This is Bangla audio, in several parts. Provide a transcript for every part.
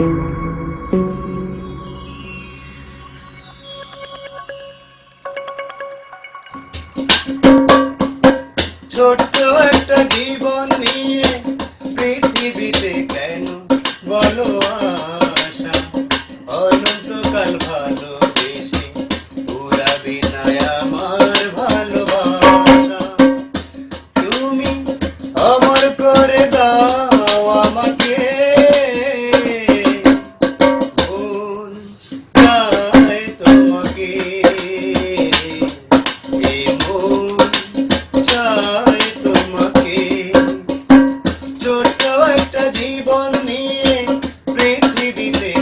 ছোট্ট একটা জীবন নিয়ে পৃথিবীতে কেন বলো আশা? অনন্তকাল ভালো আমার আমার করে দাও। You.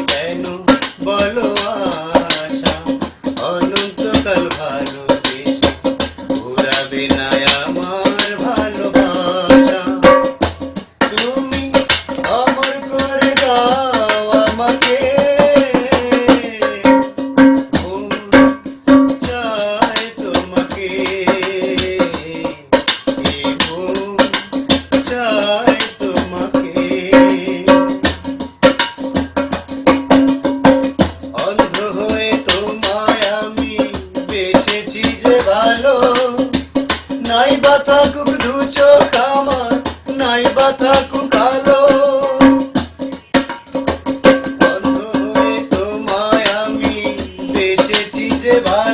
বা থাকুক দু চোখ আমার নাই বা থাকুক আলো। বন্ধু তোমায় আমি বেসেছি যে ভাই